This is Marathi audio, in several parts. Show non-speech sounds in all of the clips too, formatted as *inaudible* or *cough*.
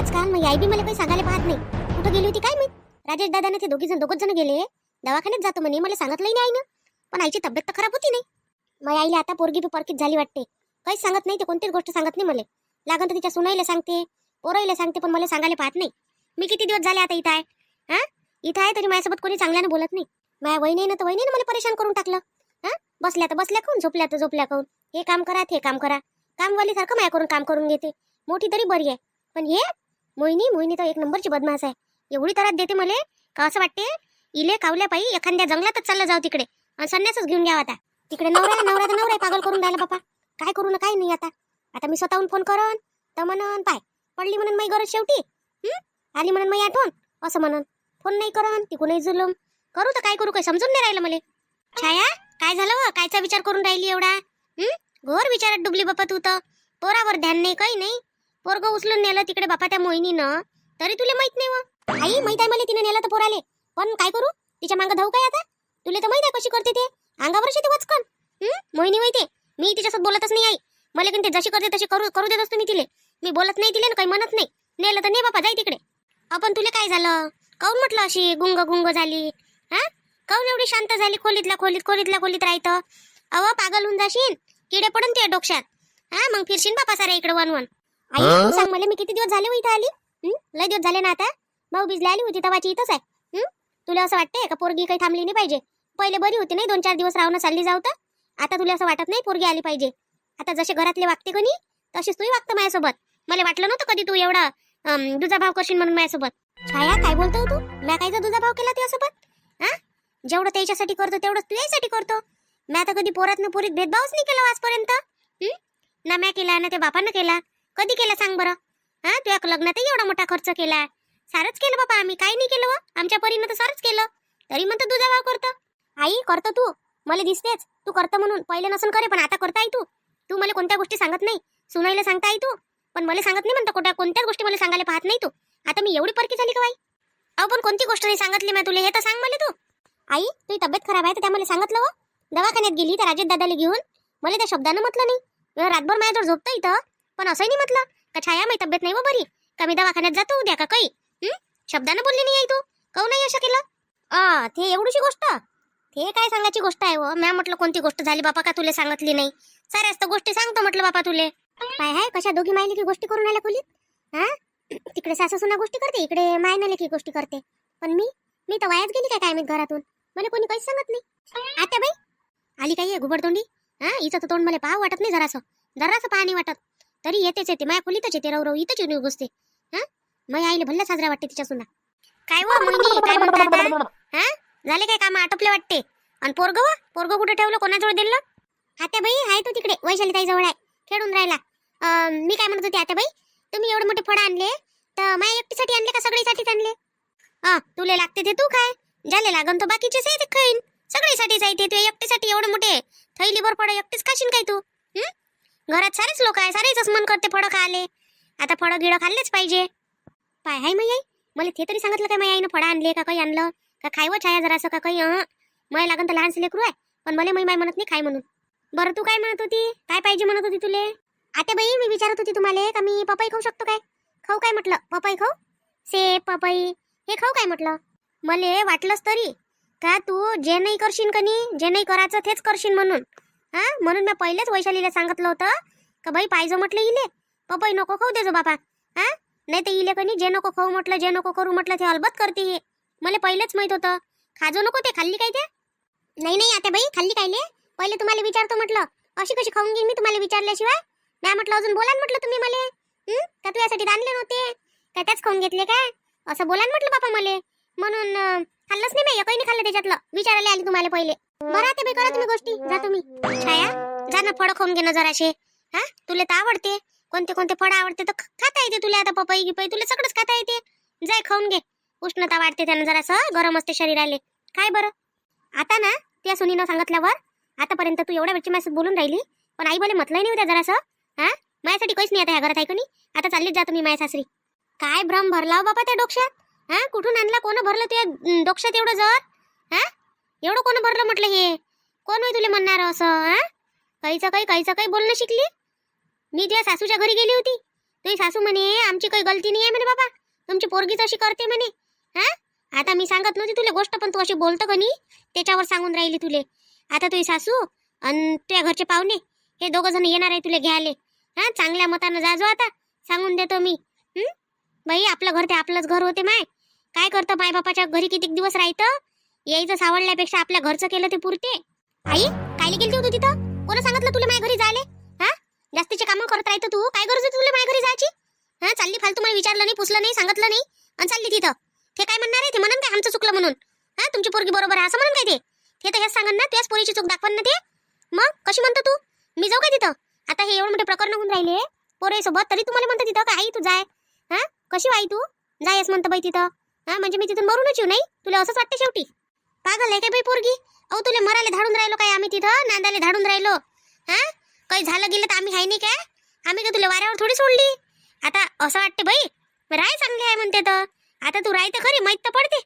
आजकाल मग आई बी मला काही सांगायला पाहत नाही. कुठं गेली होती काय मी राजेश दादाने ते दोघी जण दोघच जण गेले. दवाखान्यात जातो म्हणे. मला सांगितलंही नाही आईनं. पण आईची तब्येत तर खराब होती नाही. मग आईला आता पोरगी बी परकीत झाली वाटते. काहीच सांगत नाही ते कोणतीच गोष्ट सांगत नाही मला. लागन तर तिच्या सुनाईला सांगते पोराईला सांगते पण मला सांगायला पाहत नाही. मी किती दिवस झाले आता इथं आहे? हा? इथं आहे तरी माझ्यासोबत कोणी चांगल्यानं बोलत नाही. माझ्या वहिनीनं तर वहिनीनं मला परेशान करून टाकलं. हा? बसल्या तर बसल्या खाऊन झोपल्या तर झोपल्या खाऊन. हे काम करा ते काम करा. कामवालीसारखं सारखं करून काम करून घेते. मोठी तरी बरी आहे. पण हे मोहिनी मोहिनी तर एक नंबरची बदमाश आहे. एवढी त्रास देते मला का असं वाटते? इले कावल्या पायी एखाद्या जंगलातच चाललं जाऊ तिकडे. आणि संन्यासच घेऊन घ्यावा आता. तिकडे नवरा नवरा तर नवरा आहे, पागल करून राहिला बापा. काय करू ना काय नाही आता. आता मी स्वतःहून फोन करन तर म्हणन पाय पडली म्हणून मी गरज शेवटी. आली म्हणून मी आठवण असं म्हणन. फोन नाही करन तिकूनही जुलम. करू तर काय करू काय समजून नाही राहिलं मला. छाया काय झालं व? कायचा विचार करून राहिली एवढा? घोर विचारात डुबली बापा तू तर. पोरावर ध्यान नाही काही नाही. पोरग उचलून नेलं तिकडे बापा त्या मोहिनीनं. तरी तुला माहीत नाही व. आई माहीत आहे मला तिने नेलं तर पोराले. पण काय करू? तिच्या मागं धाऊ काय आता? तुला तर माहीत आहे कशी करते ते. अंगावर शेती वचकन. मोहिनी माहिती मी तिच्यासोबत बोलतच नाही आई. मला ते जशी करते तशी करू करू देत असतो मी तिले. मी बोलत नाही तिले ना काही म्हणत नाही. नेलं तर नाही बापा जाई तिकडे. आपण तुला काय झालं? काऊन म्हटलं अशी गुंग गुंग झाली? हा? काऊन एवढी शांत झाली? खोलीतल्या खोलीत खोलीतल्या खोलीत राहतं अव पागल होऊन जाशील किडे पडून ते डोक्यात. हा? मग फिरशील बापा सारे इकडे वन वन. आई तू सांग मला मी किती दिवस झाले हो इथं आली? हं? लय दिवस झाले ना आता. भाऊ बिजला आली होती तवाची इथंच आहे. हं? तुला असं वाटतंय का पोरगी काही थांबली नाही पाहिजे? पहिले बरी होती नाही दोन चार दिवस राहून चालली जाऊ तर? आता तुला असं वाटत नाही पोरगी आली पाहिजे? आता जसे घरातले वागते कोणी तशीच तूही वागतं माझ्यासोबत. मला वाटलं नव्हतं कधी तू एवढा अं, दुजा भाव करशील म्हणून माझ्यासोबत. छाया काय बोलतो तू? मी कायचा दुजा भाव केला तुझ्यासोबत? हा? जेवढं त्याच्यासाठी करतो तेवढंच तुझ्यासाठी करतो. मी आता कधी पोरात पोरीत भेदभावच नाही केला आजपर्यंत. हं? ना म्या केला ना त्या बापानं केला. कधी केला सांग बरं? हा तुझ्या लग्नातही एवढा मोठा खर्च केला सारच केलं बाबा आम्ही. काही नाही केलं व. आमच्या परीनं तर सारच केलं. तरी म्हणतो तुझा भाव करतो. आई करतो तू. मला दिसतेच. तू करतो म्हणून. पहिले नसून करे पण आता करता आई तू. तू मला कोणत्या गोष्टी सांगत नाही? सुनाईला सांगता आई तू. पण मला सांगत नाही म्हणतो कोणत्या कोणत्याच गोष्टी मला सांगायला पाहत नाही तू. आता मी एवढी परकी झाली का बाई? अहो पण कोणती गोष्ट नाही सांगितली मी तुला? हे तर सांग मला तू. आई तुझी तब्येत खराब आहे तर त्या मला सांगितलं व दवाखान्यात गेली तर राजेश दादाला घेऊन. मला त्या शब्दानं म्हटलं नाही. रातभर माझ्याजवळ झोपतं इथं. पण असंही नाही म्हटलं. का छाया माही तब्येत नाही व बरी? कमी दवाखान्यात जातो उद्या का काही? हं? शब्दानं बोलली नाही आई तू. कहू नाही असं केलं? आ ते एवढीशी गोष्ट? ते काय सांगायची गोष्ट आहे व म्या म्हटलं कोणती गोष्ट झाली बापा का तुला सांगितली नाही? साऱ्याच तर गोष्टी सांगतो म्हटलं बापा तुले. काय आहे कशा दोघी मायले की गोष्टी करून आल्या खोलीत? हा? तिकडे सासू सुना गोष्टी करते इकडे मायनाले की गोष्टी करते. पण मी मी तर वायाच गेली काय काय मी घरातून? मला कोणी काहीच सांगत नाही. आता बाई आली काय घुबडतोंडी? हा? हिचं तर तोंड मला पाहा वाटत नाही जरासं. जरासं पाहा नाही वाटत. तरी येतेच येते. माया खोलीतच येते रव रव इथंच येऊन घुसते हा? मग आईले भल्ला साजरा वाटते तिच्या सुना काय व मोहिनी? काय म्हणता आता? हा? झाले काय काम? आटोपले वाटते. आणि पोरग व? पोरग कुठे ठेवलं? कोणाजवळ दिलं? आत्या बाई आहे तो तिकडे. वैशाली ताई जवळ आहे. खेळून राहिला. अं, मी काय म्हणत होते आता बाई तुम्ही एवढे मोठे फळ आणले तर माझ्या एकटीसाठी आणले का सगळीसाठीच आणले? हा तुले लागते ते तू काय झाले लागन तो बाकीचे ते खाईन. सगळीसाठीच आहे ते. तू एकटीसाठी एवढे मोठे थैलीभर फळं एकटीच खाशीन काय तू? घरात सारेच लोक आहे सारेच मन करते फळं खाले आता फळं गिळं खाल्लेच पाहिजे. पाय हाय मग आई मला ते तरी सांगितलं काय माझ्या आईनं फळं आणले का काही आणलं? का खायव छाया जरासं का काही अं मला लागन तर लहानसे लेकरू आहे पण मला मै माय म्हणत नाही खाय म्हणून. बरं तू काय म्हणत होती? काय पाहिजे म्हणत होती तुले? आता बाई मी विचारत होती तुम्हाला का मी पपई खाऊ शकतो काय? खाऊ काय म्हटलं? पपई खाऊ? सेब पपई. हे खाऊ काय म्हटलं? मले वाटलंच तरी. का तू जे नाही करशील कनी जे नाही करायचं तेच करशील म्हणून. हा? म्हणून मी पहिलेच वैशालीला सांगितलं होतं का बाई पाहिजे म्हटलं इले. पपई नको खाऊ देजो बापा. हा? नाही तर इले कनी जे नको खाऊ म्हटलं जे नको करू म्हटलं ते अलबत करते हे. मला पहिलेच माहीत होतं. खाजो नको ते खाल्ली काय ते? नाही नाही आता बाई खाल्ली कायले पहिले तुम्हाला विचारतो म्हटलं. अशी कशी खाऊन घेईन मी तुम्हाला विचारल्याशिवाय? नाही म्हटलं अजून बोला म्हटलं तुम्ही मला. का तू यासाठी आणले नव्हते? काय त्याच खाऊन घेतले काय असं बोला म्हटलं बापा मला. म्हणून खाल्लंच नाही मी एकही नाही खाल्लं त्याच्यातलं. विचारायला आली तुम्हाला पहिले. बरं ते करा तुम्ही गोष्टी. जा तुम्ही. छाया जा ना फळं खाऊन घे ना जराशे. हा? तुला तर आवडते. कोणते कोणते फळं आवडते तर खाता येते तुला आता पपई गिपई तुला सगळंच खाता येते. जाय खाऊन घे. उष्णता वाढते त्यानं जरासं गरम असते शरीराले. काय बरं? आता ना त्या सुनीनं सांगितल्यावर आतापर्यंत तू एवढ्या वेळची माझ्यासोबत बोलून राहिली पण आई बोले म्हटलं नाही उद्या जरासं. हा? माझ्यासाठी काहीच नाही आता ह्या घरात ऐकून आता चाललीच जा तुम्ही माझ्या सासरी. काय भ्रम भरला हो बाबा त्या डोक्यात? हा? कुठून आणला कोण भरलं तुझ्या अं, डोक्यात एवढं जर? हा? एवढं कोण भरलं म्हटलं हे? कोण होय तुला म्हणणार असं हा? काहीचं काही काहीचं काही बोलणं शिकली? मी तुझ्या सासूच्या घरी गेली होती. तुझी सासू म्हणे आमची काही गलती नाही आहे म्हणे बाबा. तुमची पोरगीच अशी करते म्हणे. हा? आता मी सांगत नव्हती तुला गोष्ट पण तू अशी बोलतो का नाही त्याच्यावर सांगून राहिली तुले. आता तुझी सासू आणि तुझ्या घरचे पाहुणे हे दोघं जण येणार आहे तुला घ्यायले. हा? चांगल्या मतानं जाजो आता. सांगून देतो मी. बाई आपलं घर ते आपलंच घर होते माय. काय करतं माय बापाच्या घरी किती दिवस राहतं? यायचं सावडल्यापेक्षा आपल्या घरचं केलं ते पुरते. आई काय गेली होती तिथं? कोणा सांगितलं तुला माझ्या घरी जायले? हा? जास्तीचे कामं करत राहतो तू? काय गरज होती तुला माझ्या घरी जायची? हा चालली फालतू मला विचारलं नाही पुसलं नाही सांगितलं नाही. आणि चालली तिथं. ते काय म्हणणार आहे? ते म्हणून काय आमचं चुकलं म्हणून? हा तुमची पोरगी बरोबर आहे असं म्हणून काय ते? ते तर हेच सांगन ना त्याच पोरीची चूक दाखवण ना ते. मग कशी म्हणतो तू? मी जाऊ काय तिथं? आता हे एवढे मोठे प्रकरण होऊन राहिले. पोरेसोबत तरी तुम्हाला म्हणतो तिथं का आई तू जाय. हा? कशी हो वाई तू? जायस म्हणतं बाई तिथं. हा म्हणजे मी तिथून मरूनच येऊ नाही? तुला असंच वाटते शेवटी? पागल आहे काय बाई पोरगी? अहो तुला मरायला धाडून राहिलो काय आम्ही तिथं? नांदायला धाडून राहिलो. हा? काही झालं गेलं तर आम्ही हाय नाही काय? आम्ही का तुला वाऱ्यावर थोडी सोडली? आता असं वाटते बाई. राय चांगली आहे म्हणते तर. आता तू राय तर खरी माहीत तर पडते.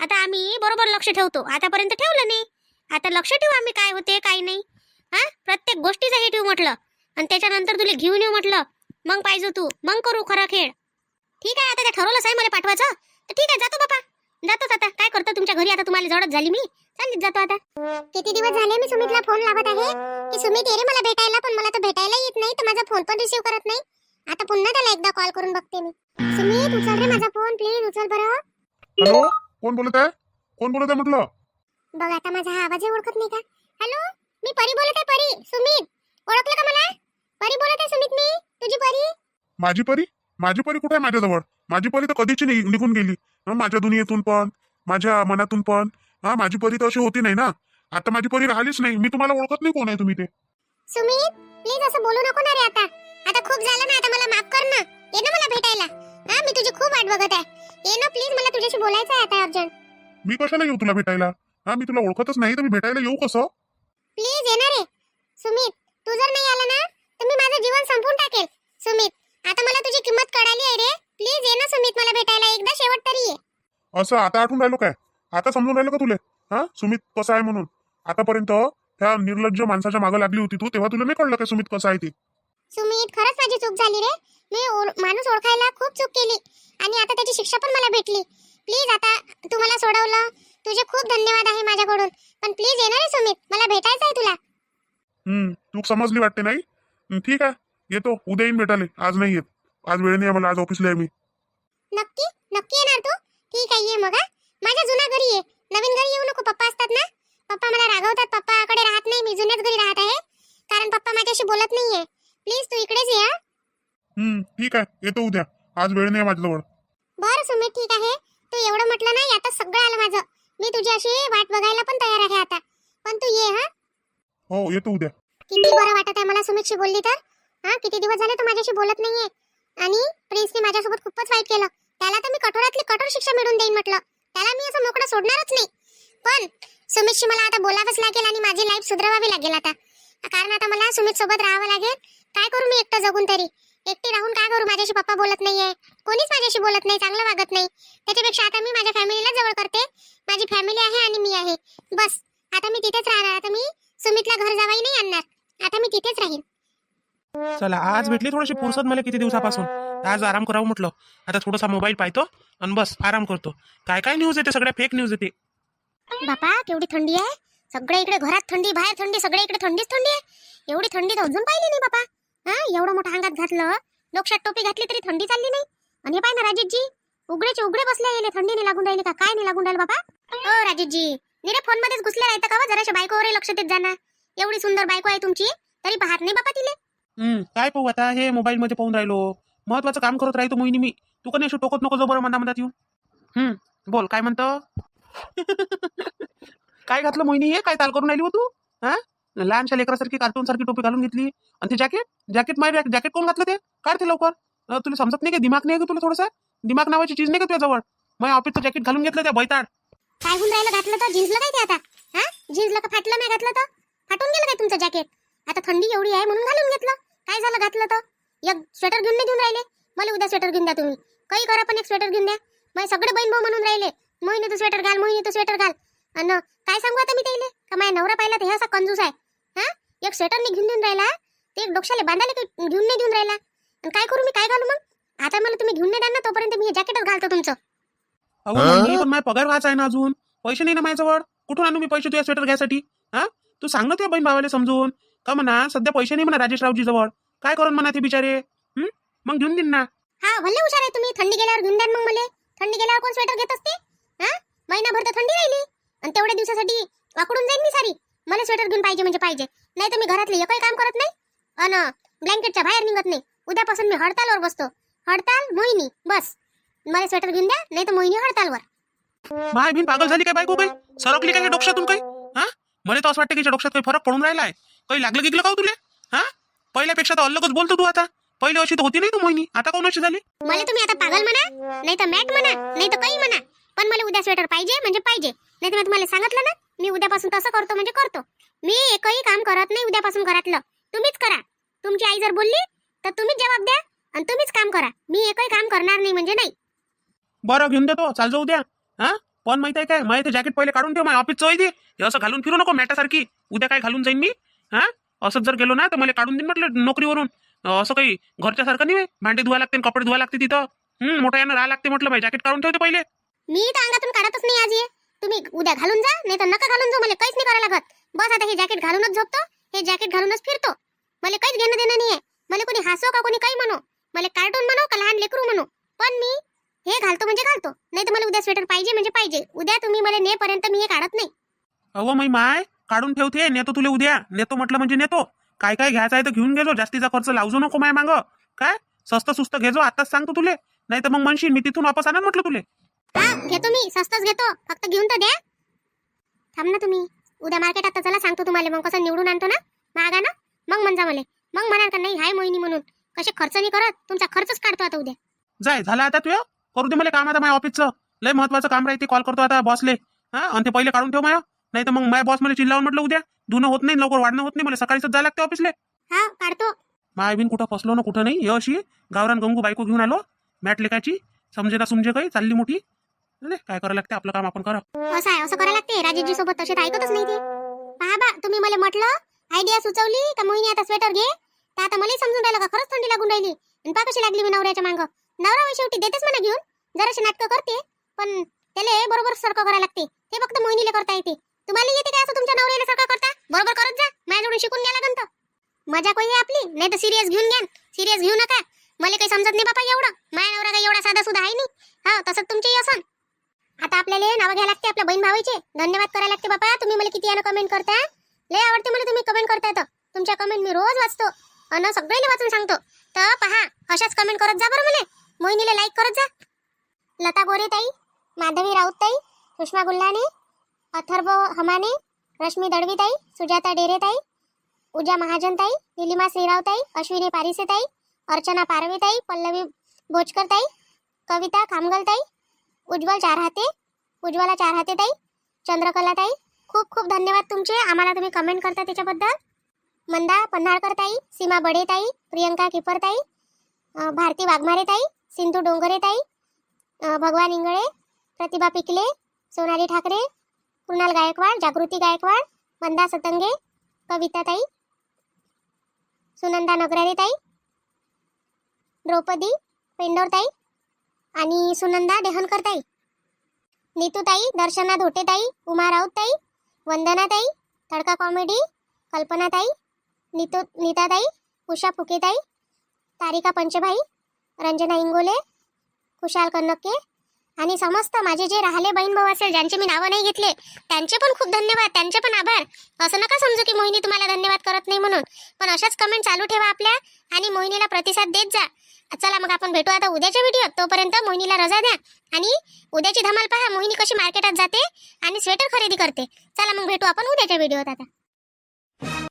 आता आम्ही बरोबर लक्ष ठेवतो. आतापर्यंत ठेवलं नाही. आता लक्ष ठेवू आम्ही काय होते काय नाही. हा? प्रत्येक गोष्टीचं हे ठेवू म्हटलं. आणि त्याच्यानंतर तुला घेऊन येऊ म्हटलं. मग पाहिजे तू. मग करू खरा खेळ. ठीक आहे आता ते ठरवलंच आहे मला पाठवायचं. तर ठीक आहे जातो बापा जातोच आता काय करतो तुमच्या घरी आता तुम्हाला जवळच झाली मी. चाललीच जातो आता. किती दिवस झाले मी सुमितला फोन लावत आहे? की सुमित ये रे मला भेटायला पण मला तर भेटायला येत नाही तर माझा फोन पण रिसीव करत नाही. आता पुन्हा त्याला एकदा कॉल करून बघते मी. सुमित उचल रे माझा फोन प्लीज उचल बरं. हॅलो? कोण बोलत आहे? कोण बोलत आहे म्हटलं? बघ आता माझा हा आवाज ओळखत नाही का? हॅलो? मी परी बोलत आहे परी. सुमित ओळखलं का मला? परी बोलत आहे सुमित मी. तुझी परी? माझी परी? माझी परी कुठे आहे माझ्याजवळ? माझी परी तर कधीची निघून गेली. माझ्या दुनियेतून पण. माझ्या मनातून पण. हा माझी परी तर अशी होती नाही ना. आता माझी परी राहिलीच नाही. मी तुम्हाला ओळखत नाही कोण आहे तुम्ही ते. सुमित प्लीज असं बोलू नको ना रे आता. आता खूप झालं ना आता मला माफ कर ना. ये ना मला भेटायला. हा मी तुझी खूप वाट बघत आहे. ये ना प्लीज मला तुझ्याशी बोलायचं आहे आता अर्जंट मी कशाला येऊ तुला भेटायला? हा मी तुला ओळखतच नाही तर मी भेटायला येऊ कसं? प्लीज येणार रे सुमित तू जर नाही आला ना तर मी माझं जीवन संपून टाकेल. सुमित असं आता आठवून राहिलो काय? आता समजून राहिलो का तुले? हा? सुमित कसं आहे म्हणून? आतापर्यंत त्या निर्लज्ज माणसाच्या मागे लागली होती तू तेव्हा तुला नाही कळलं का सुमित कसं आहे ते? सुमित खरंच माझी चूक झाली रे. मी ओळ- माणूस ओळखायला खूप चूक केली. आणि आता त्याची शिक्षा पण मला भेटली. प्लीज आता तू मला सोडवलं. तुझे खूप धन्यवाद आहे माझ्याकडून. पण प्लीज येणार आहे सुमित. मला भेटायचं आहे तुला. हम्म तू समजली वाटते नाही? हं, ठीक आहे. येतो. उद्या येईन भेटाले आज नाही येत. आज वेळ नाही आहे मला. आज ऑफिसला आहे मी. नक्की? नक्की येणार तू? ठीक आहे ये मग माझ्या जुन्या घरी ये नवीन घरी येऊ नको पप्पा असतात ना. पप्पा मला रागवतात पप्पाकडे राहत नाही मी जुन्याच घरी राहत आहे. कारण पप्पा माझ्याशी बोलत नाहीये. प्लीज तू इकडेच ये हा? हम्म ठीक आहे येतो उद्या. आज वेळ नाही माझ्याजवळ बरं सुमित ठीक आहे. तू एवढं म्हटलं ना आता सगळं आलं माझं. मी तुझी अशी वाट बघायला पण तयार आहे आता. पण तू ये हा? हो येतो उद्या. किती बरं वाटत आहे मला सुमितशी बोलली तर. हा किती दिवस झाले तू माझ्याशी बोलत नाहीये. आणि प्रिन्सने माझ्यासोबत खूपच वाईट केलं. त्याला तर मी कठोरातली कठोर शिक्षा मिळून देईन म्हटलं. त्याला मी असं मोकळं सोडणारच नाही. पण सुमितशी मला आता बोलावंच लागेल आणि माझी लाईफ सुधरवावी लागेल आता. कारण आता मला सुमित सोबत राहावं लागेल. काय करू मी एकटं जगून तरी? एकटी राहून काय करू? माझ्याशी पप्पा बोलत नाहीये. कोणीच माझ्याशी बोलत नाही चांगलं वागत नाही. त्याच्यापेक्षा आता मी माझ्या फॅमिलीला जवळ करते. माझी फॅमिली आहे आणि मी आहे. बस. आता मी तिथेच राहणार. आता मी सुमितला घर जावाई नाही आणणार. आता मी तिथेच राहीन. चला आज भेटली थोडीशी फुरसत मला किती दिवसापासून. आज आराम करावं म्हटलं. आता थोडासा मोबाईल पाहतो आणि बस आराम करतो. काय काय न्यूज येते? सगळ्या फेक न्यूज येते. बापा केवढी थंडी आहे? सगळ्या इकडे घरात थंडी बाहेर थंडी सगळ्या इकडे थंडीच थंडी आहे. एवढी थंडी तर अजून पाहिली नाही बापा. हा एवढं मोठं अंगात घातलं लोकशात टोपी घातली तरी थंडी चालली नाही. आणि हे पाय ना राजेशजी उघडेचे उघडे बसले गेले थंडी नाही लागून राहिली का? काय नाही लागून राहिलं बाबा हो राजेशजी निरे फोन मध्येच घुसले राहता का जराशा बायकोवर लक्ष देत जाणार एवढी सुंदर बायको आहे तुमची तरी पाहत नाही बापा तिले. काय पाहू आता? हे मोबाईल मध्ये पाहून राहिलो. महत्वाचं काम करत राहतो मोहिनी मी. तू कधी अशी टोकत नको जो बरं मना म्हणतात येऊन. हम्म बोल काय म्हणतो? *laughs* काय घातलं मोहिनी हे? काय ताल करून राहिली हो तू? हा? लहानशा लेकरासारखी कार्टून सारखी टोपी घालून घेतली. आणि ते जॅकेट जॅकेट माय जॅकेट कोण घातलं ते? काढ ते लवकर. तुला समजत नाही का? दिमाग नाही का तुला थोडंसं? दिमाग नावाची चीज नाही का तुझ्या जवळ मग ऑफिसचं जॅकेट घालून घेतलं त्या बैताड. काय होऊन राहिलं? घातलं तर? जीन्सला काय ते आता? हा? जीन्सला का फाटलं नाही घातलं तर? फाटून गेलं काय तुमचं जॅकेट आता थंडी एवढी आहे म्हणून घालून घेतलं. काय झालं? घातलं तर? एक स्वेटर घेऊन नाही देऊन राहिले? मला उद्या स्वेटर घेऊन द्या तुम्ही. काही करा पण एक स्वेटर घेऊन द्या. मग सगळे बहीण भाऊ म्हणून राहिले. मोहिनी तू स्वेटर घाल मोहिनी तू स्वेटर घाल. अन काय सांगू आता मी त्याला? का माझ्या नवरा पाहिला तर हे असा कंजूस आहे. हा? एक स्वेटर नाही घेऊन देऊन राहिला. ते एक डोक्याला बांधायला काही घेऊन नाही देऊन राहिला. आणि काय करू मी? काय घालू मग? आता मला तुम्ही घेऊन नाही द्या ना तोपर्यंत मी हे जॅकेटच घालतो तुमचं. अहो वहिनी, पण माझा पगार व्हायचा आहे ना अजून. पैसे नाही ना माझ्याजवळ? कुठून आणू मी पैसे तुझ्या स्वेटर घ्यायसाठी हा? तू सांग ना तुझ्या बहीण भावाला समजून. का म्हणा सध्या पैसे नाही म्हणा राजेश रावजी जवळ काय करून म्हणा ते बिचारे? हं? मग घेऊन देईन ना. हा भले हुशार आहे तुम्ही. थंडी गेल्यावर घेऊन द्या ना मग मला. थंडी गेल्यावर कोण स्वेटर घेत असते? हा? महिनाभर तर थंडी राहिली. आणि तेवढ्या दिवसासाठी वाकडून जाईन मी सारी. मला स्वेटर घेऊन पाहिजे म्हणजे पाहिजे. नाही तर मी घरातले एकही काम करत नाही. अन ब्लँकेटच्या बाहेर निघत नाही. उद्यापासून मी हडतालवर बसतो. हडताल मोहिनी. बस. मला स्वेटर घेऊन द्या नाही तर मोहिनी हडतालवर. माय बिन पागल झाली काय बायको काही सरकली काय डोक्यातून काही? हा? मला तर असं वाटतं की हिच्या डोक्यात काही फरक पडून राहिलाय. काही लागलं गिगलं का हो तुले? हा? पहिल्यापेक्षा तर अलगच बोलतो तू आता. पहिले अशी तर होती नाही तू मोहिनी? आता कोण अशी झाली? मला तुम्ही आता पागल म्हणा नाही तर मॅट म्हणा नाही तर काही म्हणा. पण मला उद्या स्वेटर पाहिजे म्हणजे पाहिजे. नाही तर मी तुम्हाला सांगितलं ना मी उद्यापासून तसं करतो म्हणजे करतो. मी एकही काम करत नाही उद्यापासून घरातलं. तुम्हीच करा. तुमची आई जर बोलली तर तुम्हीच जबाब द्या आणि तुम्हीच काम करा. मी एकही काम करणार नाही म्हणजे नाही. बरं घेऊन देतो. चाल जाऊ द्या. हा? पण माहीत आहे काय? माहिती जॅकेट पहिले काढून ठेव. माझ्या ऑफिसचं होई दे हे असं घालून फिरू नको मॅटासारखी. उद्या काय घालून जाईन मी? हा? असंच जर गेलो ना तर मला काढून देईन म्हटलं नोकरीवरून. असं काही घरच्या सारखं नाही. भांडे धुवा लागते कपडे धुवा लागते तिथं. मोठ्या यानं राहा लागते म्हटलं भाई जॅकेट काढून ठेवते पहिले. मी तर अंगातून काढतच नाही आज. हे तुम्ही उद्या घालून जा नाही तर नका घालून जाऊ मला काहीच नाही करायला लागत. बस आता हे जॅकेट घालूनच झोपतो हे जॅकेट घालूनच फिरतो. मला काहीच घेणं देणं नाहीये. मला कोणी हसो का कोणी काही म्हणो. मला कार्टून म्हणो का लहान लेकरू म्हणो. पण मी हे घालतो म्हणजे घालतो. नाही तर मला उद्या स्वेटर पाहिजे म्हणजे पाहिजे. उद्या तुम्ही मला नेपर्यंत मी हे काढत नाही. अहो मी माय काढून ठेवते नेतो तुले उद्या. नेतो म्हटलं म्हणजे नेतो. काय काय घ्यायचं आहे तर घेऊन गेलो जास्तीचा खर्च लावजो नको माय मांग. काय? स्वस्त सुस्त घेजो आताच सांगतो तुले. नाही तर मग म्हणशील मी तिथून वापस आणा म्हटलं तुले. घेतो मी स्वस्तच घेतो. फक्त घेऊन तर द्या. थांब ना तुम्ही. उद्या मार्केटात चला सांगतो तुम्हाला. मग कसं निवडून आणतो ना? महागा ना? मग म्हणजा मला. मग म्हणाल का नाही हाय मोहिनी म्हणून. कसे खर्च नाही करत. तुमचा खर्चच काढतो आता उद्या. जाय झाला आता तुझं करू दे मला काम आता माझ्या ऑफिसचं लय महत्वाचं काम राहते कॉल करतो आता बॉसले हा आणि ते पहिले काढून ठेव माया. नाही तर मग माझ्या बॉस मला चिल्लावून म्हटलं उद्या धुणं होत नाही लवकर वाढणं होत नाही मला सकाळीच जायला लागते ऑफिसले हा काढतो. माय बिन कुठं फसलो ना कुठं नाही हे अशी गावरान गंगू बायको घेऊन आलो मॅट लेकाची समजे ना समजे काही चालली मोठी. काय करायला लागते आपलं काम आपण करा. असं आहे असं करायला लागते राजेशजी सोबत तसे तर ऐकतच नाही ते. पहा बा तुम्ही मला म्हटलं आयडिया सुचवली का मोहिनी आता स्वेटर घे? तर आता मलाही समजून राहिलं का खरंच थंडी लागून राहिली. आणि पहा कशी लागली मी नवऱ्याच्या मांग. नवरा शेवटी देतेच मला घेऊन जराशी नाटकं करते पण त्याला बरोबर सारखं करायला लागते. ते फक्त मोहिनीला करता येते. तुम्हाला येते काय असं तुमच्या नवऱ्याला सारखं करता? बरोबर करत जा. माझ्याकडून शिकून घ्या लागन तर. मजा कोई आपली? नाही तर सिरियस घेऊन घ्या. सिरियस घेऊ नका. मला काही समजत नाही बापा एवढं. माझ्या नवरा काही एवढा साधा सुद्धा आहे नाही. हा तसंच तुमचेही असन. आता आपल्याला नावं घ्यायला लागते आपल्या बहीण भावाचे. धन्यवाद करायला लागते बापा. तुम्ही मला किती यानं कमेंट करता? लय आवडते मला तुम्ही कमेंट करता तर. तुमच्या कमेंट मी रोज वाचतो. अन सगळे वाचून सांगतो. तर पहा अशाच कमेंट करत जा बरं मला. मोहिनीला लाईक करत जा. लता गोरे ताई माधवी राऊत ताई सुषमा गुल्लानी अथर्व हमाने रश्मी दडवीताई सुजाता डेरेताई उजा महाजनताई निलिमा श्रीरावताई अश्विनी पारिसेताई अर्चना पारवेताई पल्लवी बोचकरताई कविता खामगलताई उज्ज्वल चार हाते उज्ज्वला चार चंद्रकलाताई खूप खूप धन्यवाद तुमचे. आम्हाला तुम्ही कमेंट करता त्याच्याबद्दल. मंदा पन्हाळकरताई सीमा बडेताई प्रियंका किपरताई भारती वाघमारेताई सिंधू डोंगरेताई भगवान इंगळे प्रतिभा पिकले सोनाली ठाकरे कुणाल गायकवाड जागृती गायकवाड मंदा सतंगे कविता ताई सुनंदा नगरारे ताई द्रौपदी पेंडोर ताई आणि सुनंदा देहनकर ताई नीतू ताई दर्शना धोटे ताई उमा राऊत ताई वंदना ताई तडका कॉमेडी कल्पना ताई नीतू नीता ताई उषा फुके ताई तारिका पंचभाई रंजना इंगोले कुशाल कन्नक्के आणि समस्त माझे जे राहिले बहीण भाऊ असेल ज्यांचे मी नावं नाही घेतले त्यांचे पण खूप धन्यवाद त्यांचे पण आभार. असं नका समजू की मोहिनी तुम्हाला धन्यवाद करत नाही म्हणून. पण अशाच कमेंट चालू ठेवा आपल्या आणि मोहिनीला प्रतिसाद देत जा. चला मग आपण भेटू आता उद्याच्या व्हिडिओत तोपर्यंत मोहिनीला रजा द्या. आणि उद्याची धमाल पहा मोहिनी कशी मार्केटात जाते आणि स्वेटर खरेदी करते. चला मग भेटू आपण उद्याच्या व्हिडिओत आता.